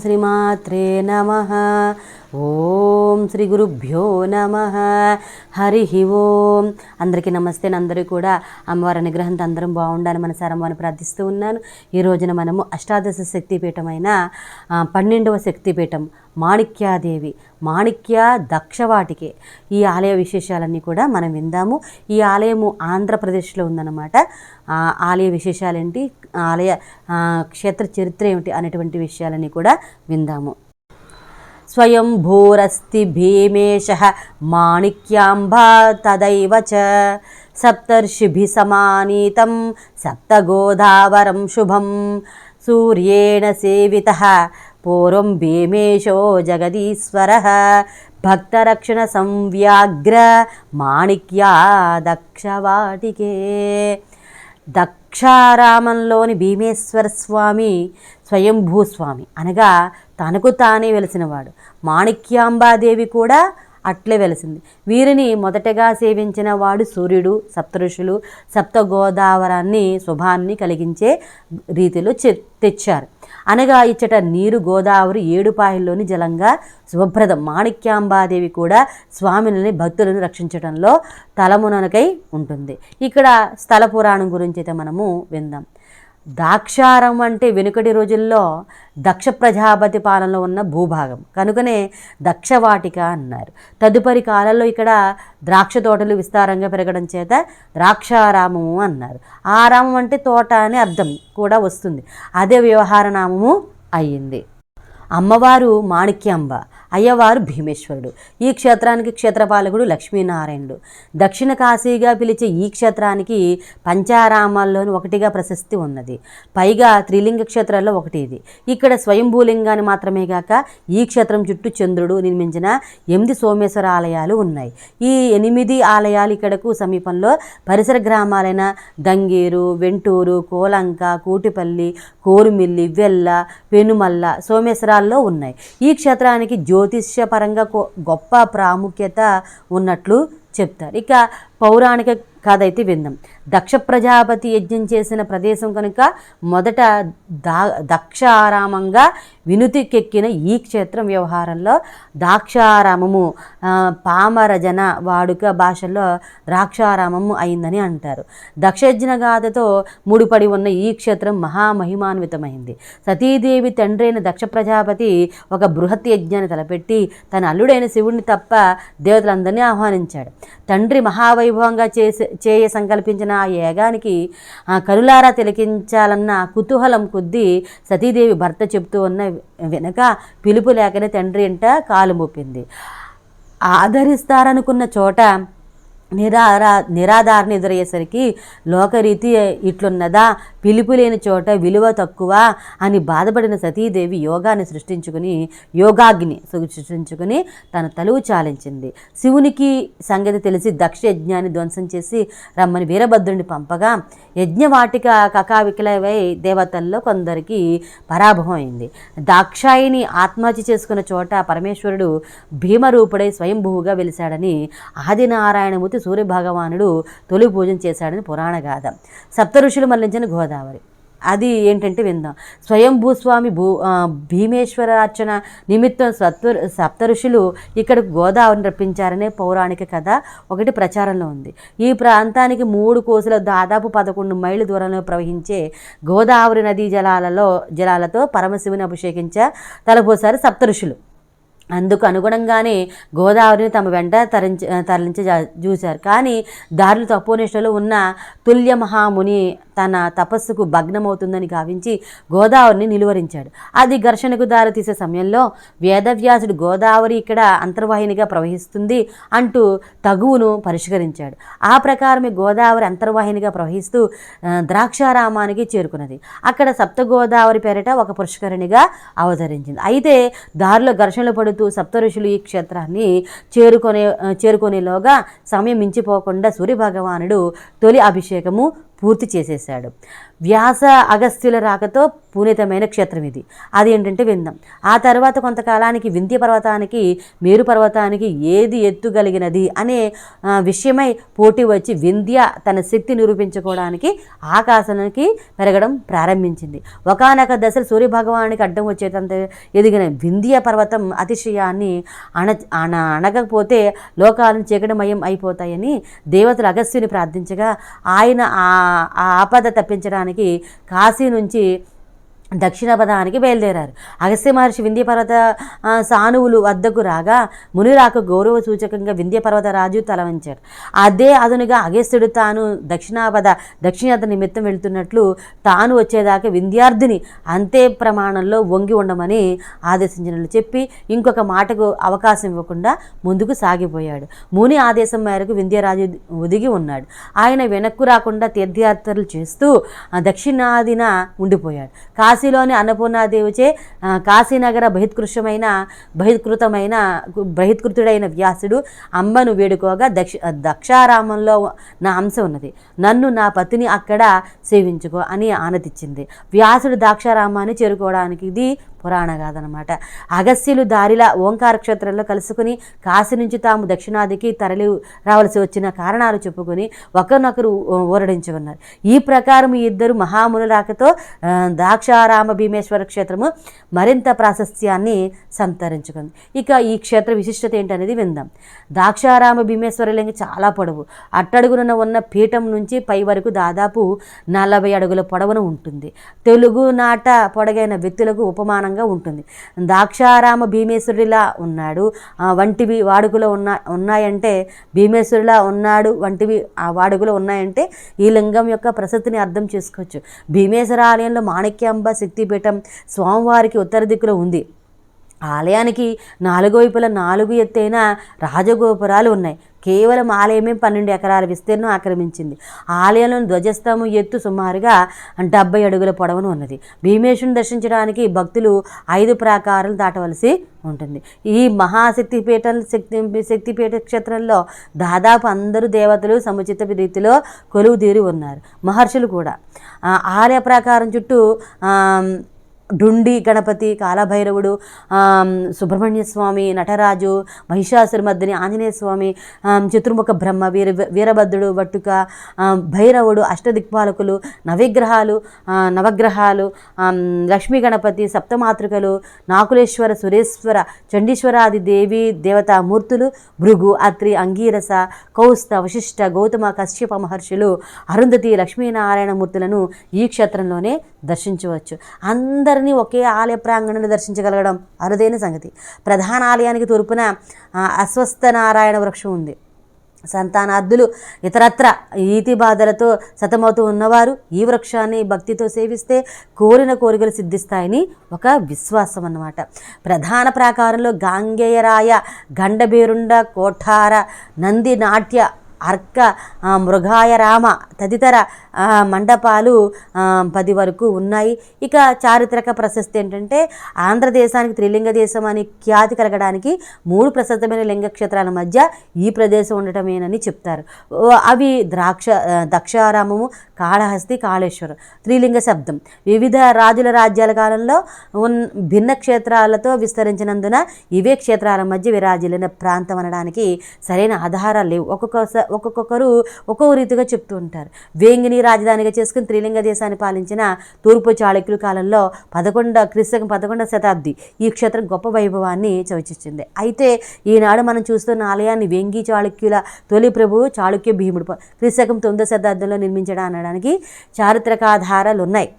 శ్రీమాత్రే నమ. ఓం శ్రీ గురుభ్యో నమ. హరి ఓం. అందరికీ నమస్తే అందరూ కూడా అమ్మవారి అనుగ్రహంతో అందరం బాగుండాలని మన సరమ్మని ప్రార్థిస్తూ ఉన్నాను. ఈ రోజున మనము అష్టాదశ శక్తిపీఠమైన పన్నెండవ శక్తిపీఠం మాణిక్యాదేవి మాణిక్య దక్షవాటికే. ఈ ఆలయ విశేషాలన్నీ కూడా మనం విందాము. ఈ ఆలయము ఆంధ్రప్రదేశ్లో ఉందన్నమాట. ఆలయ విశేషాలేంటి? ఆలయ క్షేత్ర చరిత్ర ఏమిటి? అనేటువంటి విషయాలన్నీ కూడా విందాము. స్వయంభూరస్తి భీమేశ మాణిక్యాంబా తదైవ చ సప్తర్షిభి సమానీతం సప్తగోదావరం శుభం సూర్యేణ సేవిత పూర్వం భీమేశో జగదీశ్వర భక్తరక్షణ సంవ్యాగ్ర మాణిక్యా ద్రాక్షారామంలోని భీమేశ్వర స్వామి స్వయంభూస్వామి. అనగా తనకు తానే వెలిసినవాడు. మాణిక్యాంబాదేవి కూడా అట్లే వెలిసింది. వీరిని మొదటగా సేవించిన వాడు సూర్యుడు సప్తఋషులు సప్త గోదావరాన్ని శుభాన్ని కలిగించే రీతిలో తెచ్చారు. అనగా ఇచ్చట నీరు గోదావరి ఏడుపాయల్లోని జలంగా శుభప్రదం. మాణిక్యాంబాదేవి కూడా స్వామిని భక్తులను రక్షించడంలో తలమునకై ఉంటుంది. ఇక్కడ స్థల పురాణం గురించి అయితే మనము విందాం. దాక్షారం అంటే వెనుకటి రోజుల్లో దక్ష ప్రజాపతి పాలనలో ఉన్న భూభాగం. కనుకనే దక్షవాటిక అన్నారు. తదుపరి కాలంలో ఇక్కడ ద్రాక్ష తోటలు విస్తారంగా పెరగడం చేత ద్రాక్షారామము అన్నారు. ఆరామం అంటే తోట అని అర్థం కూడా వస్తుంది. అదే వ్యవహార నామము అయ్యింది. అమ్మవారు మాణిక్యాంబ. అయ్యవారు భీమేశ్వరుడు. ఈ క్షేత్రానికి క్షేత్రపాలకుడు లక్ష్మీనారాయణుడు. దక్షిణ కాశీగా పిలిచే ఈ క్షేత్రానికి పంచారామాల్లోని ఒకటిగా ప్రశస్తి ఉన్నది. పైగా త్రిలింగ క్షేత్రాల్లో ఒకటి ఇది. ఇక్కడ స్వయంభూలింగాన్ని మాత్రమే కాక ఈ క్షేత్రం చుట్టూ చంద్రుడు నిర్మించిన ఎనిమిది సోమేశ్వర ఆలయాలు ఉన్నాయి. ఈ ఎనిమిది ఆలయాలు ఇక్కడకు సమీపంలో పరిసర గ్రామాలైన గంగేరు వెంటూరు కోలంక కూటిపల్లి కోరుమిల్లి వెల్ల పెనుమల్ల సోమేశ్వరాల్లో ఉన్నాయి. ఈ క్షేత్రానికి జ్యోతిష్యపరంగా గొప్ప ప్రాముఖ్యత ఉన్నట్లు చెప్తారు. ఇక పౌరాణిక కథ అయితే విందాం. దక్ష ప్రజాపతి యజ్ఞం చేసిన ప్రదేశం కనుక మొదట దా దక్షారామంగా వినుతికెక్కిన ఈ క్షేత్రం వ్యవహారంలో దాక్షారామము పామరజన వాడుక భాషలో ద్రాక్షారామము అయిందని అంటారు. దక్షయజ్ఞ గాథతో ముడిపడి ఉన్న ఈ క్షేత్రం మహామహిమాన్వితమైంది. సతీదేవి తండ్రైన దక్ష ప్రజాపతి ఒక బృహత్ యజ్ఞాన్ని తలపెట్టి తన అల్లుడైన శివుడిని తప్ప దేవతలందరినీ ఆహ్వానించాడు. తండ్రి వైభవంగా చేసే చేయ సంకల్పించిన ఆ యేగానికి ఆ కనులారా తిలకించాలన్న కుతూహలం కొద్దీ సతీదేవి భర్త చెబుతూ ఉన్న వెనక పిలుపు లేకనే తండ్రి ఇంట కాలు మోపింది. ఆదరిస్తారనుకున్న చోట నిరారా నిరాధారణ ఎదురయ్యేసరికి లోకరీతి ఇట్లున్నదా? పిలుపు లేని చోట విలువ తక్కువ అని బాధపడిన సతీదేవి యోగాన్ని సృష్టించుకుని యోగాగ్ని సృష్టించుకుని తన తలువు చాలించింది. శివునికి సంగతి తెలిసి దక్ష యజ్ఞాన్ని ధ్వంసం చేసి రమ్మని వీరభద్రుని పంపగా యజ్ఞవాటిక కకావికలవై దేవతల్లో కొందరికి పరాభవం అయింది దాక్షాయిని ఆత్మహత్య చేసుకున్న చోట పరమేశ్వరుడు భీమరూపుడై స్వయంభూగా వెలిశాడని ఆదినారాయణమూర్తి సూర్యభగవానుడు తొలి పూజన చేశాడని పురాణ గాథ. సప్త ఋషులు మరణించిన గోదావరి. అది ఏంటంటే విందాం. స్వయంభూస్వామి భూ భీమేశ్వరార్చన నిమిత్తం సత్వ సప్త ఋషులు ఇక్కడ గోదావరిని రప్పించారనే పౌరాణిక కథ ఒకటి ప్రచారంలో ఉంది. ఈ ప్రాంతానికి మూడు కోసుల దాదాపు పదకొండు మైళ్ళ దూరంలో ప్రవహించే గోదావరి నదీ జలాలలో జలాలతో పరమశివుని అభిషేకించ తలపోసారు సప్త ఋషులు అందుకు అనుగుణంగానే గోదావరిని తమ వెంట తరించి తరలించ చూశారు కానీ దారులు తపోనిష్టలో ఉన్న తుల్య మహాముని తన తపస్సుకు భగ్నమవుతుందని గావించి గోదావరిని నిలువరించాడు. అది ఘర్షణకు దారితీసే సమయంలో వేదవ్యాసుడు గోదావరి ఇక్కడ అంతర్వాహినిగా ప్రవహిస్తుంది అంటూ తగువును పరిష్కరించాడు. ఆ ప్రకారమే గోదావరి అంతర్వాహినిగా ప్రవహిస్తూ ద్రాక్షారామానికి చేరుకున్నది. అక్కడ సప్తగోదావరి పేరిట ఒక పుష్కరిణిగా అవతరించింది. అయితే దారిలో ఘర్షణలు పడుతూ సప్త ఋషులు ఈ క్షేత్రాన్ని చేరుకునే చేరుకునేలోగా సమయం మించిపోకుండా సూర్యభగవానుడు తొలి అభిషేకము పూర్తి చేసేశాడు. వ్యాస అగస్త్యుల రాకతో పునీతమైన క్షేత్రం ఇది. అది ఏంటంటే విందాం. ఆ తర్వాత కొంతకాలానికి వింధ్య పర్వతానికి మేరు పర్వతానికి ఏది ఎత్తుగలిగినది అనే విషయమై పోటీ వచ్చి వింధ్య తన శక్తి నిరూపించుకోవడానికి ఆకాశానికి పెరగడం ప్రారంభించింది. ఒకనొక దశలో సూర్యభగవానికి అడ్డం వచ్చేటంత ఎదిగిన వింధ్య పర్వతం అతిశయాన్ని అణ అణ అనగకపోతే లోకాలను చీకటిమయం అయిపోతాయని దేవతలు అగస్త్యుని ప్రార్థించగా ఆయన ఆ ఆ ఆపద తప్పించడానికి కాశీ నుంచి దక్షిణ పదానికి బయలుదేరారు. అగస్త్య మహర్షి వింధ్యపర్వత సానువులు వద్దకు రాగా మునిరాకు గౌరవ సూచకంగా వింధ్యపర్వత రాజు తలవంచారు అదే అదునుగా అగస్త్యుడు తాను దక్షిణాపద దక్షిణాత నిమిత్తం వెళుతున్నట్లు తాను వచ్చేదాకా వింధ్యార్థిని అంతే ప్రమాణంలో వంగి ఉండమని ఆదేశించినట్లు చెప్పి ఇంకొక మాటకు అవకాశం ఇవ్వకుండా ముందుకు సాగిపోయాడు. ముని ఆదేశం మేరకు వింధ్యరాజు ఒదిగి ఉన్నాడు. ఆయన వెనక్కు రాకుండా తీర్థయాత్రలు చేస్తూ దక్షిణాదిన ఉండిపోయాడు. కాశీలోని అన్నపూర్ణాదేవిచే కాశీనగర బహిష్కృషమైన బహిష్కృతమైన బహిష్కృతుడైన వ్యాసుడు అమ్మను వేడుకోగా దక్ష దక్షారామంలో నా అంశ ఉన్నది. నన్ను నా పతిని అక్కడ సేవించుకో అని ఆనతిచ్చింది. వ్యాసుడు దాక్షారామాన్ని చేరుకోవడానికి ఇది పురాణ కాదనమాట. అగస్యులు దారిలా ఓంకార క్షేత్రంలో కలుసుకుని కాశీ నుంచి తాము దక్షిణాదికి తరలి రావాల్సి వచ్చిన కారణాలు చెప్పుకొని ఒకరినొకరు ఊరడించుకున్నారు. ఈ ప్రకారం ఈ ఇద్దరు మహామునుల రాకతో ద్రాక్షారామ భీమేశ్వర క్షేత్రము మరింత ప్రాశస్త్యాన్ని సంతరించుకుంది. ఇక ఈ క్షేత్ర విశిష్టత ఏంటనేది విందాం. ద్రాక్షారామ భీమేశ్వరలింగం చాలా పొడవు. అట్టడుగున ఉన్న పీఠం నుంచి పై వరకు దాదాపు నలభై అడుగుల పొడవున ఉంటుంది. తెలుగు నాట పొడగైన వ్యక్తులకు ఉపమానం ప్రధానంగా ఉంటుంది. ద్రాక్షారామ భీమేశ్వరుడిలా ఉన్నాడు. వంటివి వాడుకలో ఉన్న ఉన్నాయంటే భీమేశ్వరులా ఉన్నాడు వంటివి ఆ వాడుకలో ఉన్నాయంటే ఈ లింగం యొక్క ప్రసక్తిని అర్థం చేసుకోవచ్చు. భీమేశ్వర ఆలయంలో మాణిక్యాంబ శక్తిపీఠం స్వామివారికి ఉత్తర దిక్కులో ఉంది. ఆలయానికి నాలుగు వైపుల నాలుగు ఎత్తైన రాజగోపురాలు ఉన్నాయి. కేవలం ఆలయమే పన్నెండు ఎకరాల విస్తీర్ణం ఆక్రమించింది. ఆలయంలోని ధ్వజస్తంభం ఎత్తు సుమారుగా డెబ్బై అడుగుల పొడవును ఉన్నది. భీమేశ్వరుని దర్శించడానికి భక్తులు ఐదు ప్రాకారాలు దాటవలసి ఉంటుంది. ఈ మహాశక్తిపీఠం శక్తి శక్తిపీఠ క్షేత్రంలో దాదాపు అందరూ దేవతలు సముచిత రీతిలో కొలువు తీరి ఉన్నారు. మహర్షులు కూడా. ఆలయ ప్రాకారం చుట్టూ డుండి గణపతి కాలభైరవుడు సుబ్రహ్మణ్య స్వామి నటరాజు మహిషాసురమర్దిని ఆంజనేయ స్వామి చతుర్ముఖ బ్రహ్మ వీర వీరభద్రుడు వట్టుక భైరవుడు అష్టదిక్పాలకులు నవిగ్రహాలు నవగ్రహాలు లక్ష్మీ గణపతి సప్తమాతృకలు నాకులేశ్వర సురేశ్వర చండీశ్వరాది దేవి దేవతామూర్తులు భృగు అత్రి అంగీరస కౌస్త వశిష్ఠ గౌతమ కశ్యప మహర్షులు అరుంధతి లక్ష్మీనారాయణ మూర్తులను ఈ క్షేత్రంలోనే దర్శించవచ్చు. అందరి అందరినీ ఒకే ఆలయ ప్రాంగణంలో దర్శించగలగడం అరుదైన సంగతి. ప్రధాన ఆలయానికి తూర్పున అస్వస్థ నారాయణ వృక్షం ఉంది. సంతానార్థులు ఇతరత్ర ఈతి బాధలతో సతమవుతూ ఉన్నవారు ఈ వృక్షాన్ని భక్తితో సేవిస్తే కోరిన కోరికలు సిద్ధిస్తాయని ఒక విశ్వాసం అన్నమాట. ప్రధాన ప్రాకారంలో గాంగేయరాయ గండబేరుండ కోఠార నంది నాట్య అర్క మృగాయరామ తదితర మండపాలు పది వరకు ఉన్నాయి. ఇక చారిత్రక ప్రశస్తి ఏంటంటే ఆంధ్రదేశానికి త్రిలింగ దేశం అని ఖ్యాతి కలగడానికి మూడు ప్రసిద్ధమైన లింగ క్షేత్రాల మధ్య ఈ ప్రదేశం ఉండటమేనని చెప్తారు. ఓ, అవి ద్రాక్ష దక్షారామము కాళహస్తి కాళేశ్వరం. త్రిలింగ శబ్దం. వివిధ రాజుల రాజ్యాల కాలంలో ఉన్ భిన్న క్షేత్రాలతో విస్తరించినందున ఇవే క్షేత్రాల మధ్య విరాజిల్లిన ప్రాంతం అనడానికి సరైన ఆధారాలు లేవు. ఒక్కొక్క ఒక్కొక్కరు ఒక్కొక్క రీతిగా చెప్తూ ఉంటారు. వేంగిని రాజధానిగా చేసుకుని త్రిలింగ దేశాన్ని పాలించిన తూర్పు చాళుక్యుల కాలంలో పదకొండ క్రిస్తకం పదకొండవ శతాబ్ది ఈ క్షేత్రం గొప్ప వైభవాన్ని చవిచించింది. అయితే ఈనాడు మనం చూస్తున్న ఆలయాన్ని వేంగి చాళుక్యుల తొలి ప్రభువు చాళుక్య భీముడు క్రిస్తకం తొమ్మిదో శతాబ్దంలో నిర్మించడం అనడానికి చారిత్రక ఆధారాలు ఉన్నాయి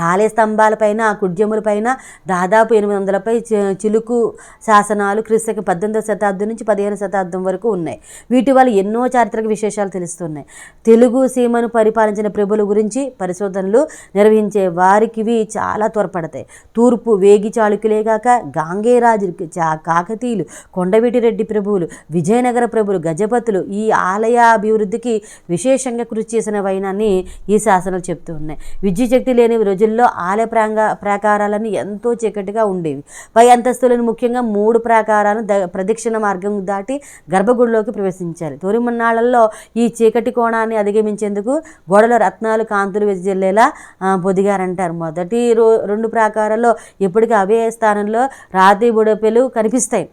ఆలయ స్తంభాలపైన కుడ్యములపైన దాదాపు ఎనిమిది వందలపై చి- చిలుకు శాసనాలు క్రీస్తుకి పద్దెనిమిదవ శతాబ్దం నుంచి పదిహేను శతాబ్దం వరకు ఉన్నాయి. వీటి వల్ల ఎన్నో చారిత్రక విశేషాలు తెలుస్తున్నాయి. తెలుగు సీమను పరిపాలించిన ప్రభుల గురించి పరిశోధనలు నిర్వహించే వారికి ఇవి చాలా త్వరపడతాయి. తూర్పు వేగి చాళుక్యులే కాక గాంగేరాజు చా- కాకతీయులు కొండవీటిరెడ్డి ప్రభువులు విజయనగర ప్రభులు గజపతులు ఈ ఆలయ అభివృద్ధికి విశేషంగా కృషి చేసిన వైనాన్ని ఈ శాసనాలు చెప్తూ ఉన్నాయి. విద్యుశక్తి లేని రోజు రోజుల్లో ఆలయ ప్రాంగ ప్రాకారాలను ఎంతో చీకటిగా ఉండేవి. పై అంతస్తులను ముఖ్యంగా మూడు ప్రాకారాలను ద ప్రదక్షిణ మార్గం దాటి గర్భగుడిలోకి ప్రవేశించాలి. తొలిమన్నాళ్ళల్లో ఈ చీకటి కోణాన్ని అధిగమించేందుకు గోడలో రత్నాలు కాంతులు వెదజల్లేలా పొదిగారంటారు. మొదటి రో రెండు ప్రాకారాల్లో ఎప్పటికీ అవే స్థానంలో రాతి బుడపెలు కనిపిస్తాయి.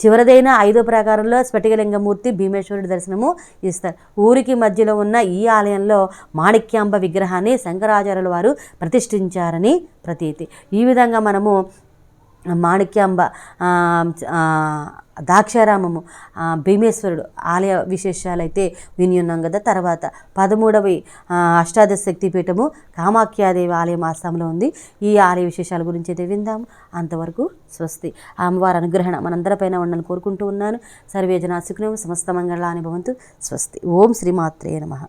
చివరిదైన ఐదో ప్రాకారంలో స్ఫటికలింగమూర్తి భీమేశ్వరుడి దర్శనము ఇస్తారు. ఊరికి మధ్యలో ఉన్న ఈ ఆలయంలో మాణిక్యాంబ విగ్రహాన్ని శంకరాచార్యుల వారు ప్రతిష్ఠించారని ప్రతీతి. ఈ విధంగా మనము మాణిక్యాంబ దాక్షారామము భీమేశ్వరుడు ఆలయ విశేషాలైతే విని ఉన్నాం కదా. తర్వాత పదమూడవి అష్టాదశ శక్తిపీఠము కామాఖ్యాదేవి ఆలయం ఆస్థానంలో ఉంది. ఈ ఆలయ విశేషాల గురించి అయితే విందాము. అంతవరకు స్వస్తి. అమ్మవారి అనుగ్రహణ మనందరిపైన ఉండాలని కోరుకుంటూ ఉన్నాను. సర్వేజనా సుఖనం సమస్త మంగళాని భవంతు స్వస్తి. ఓం శ్రీమాత్రే నమః.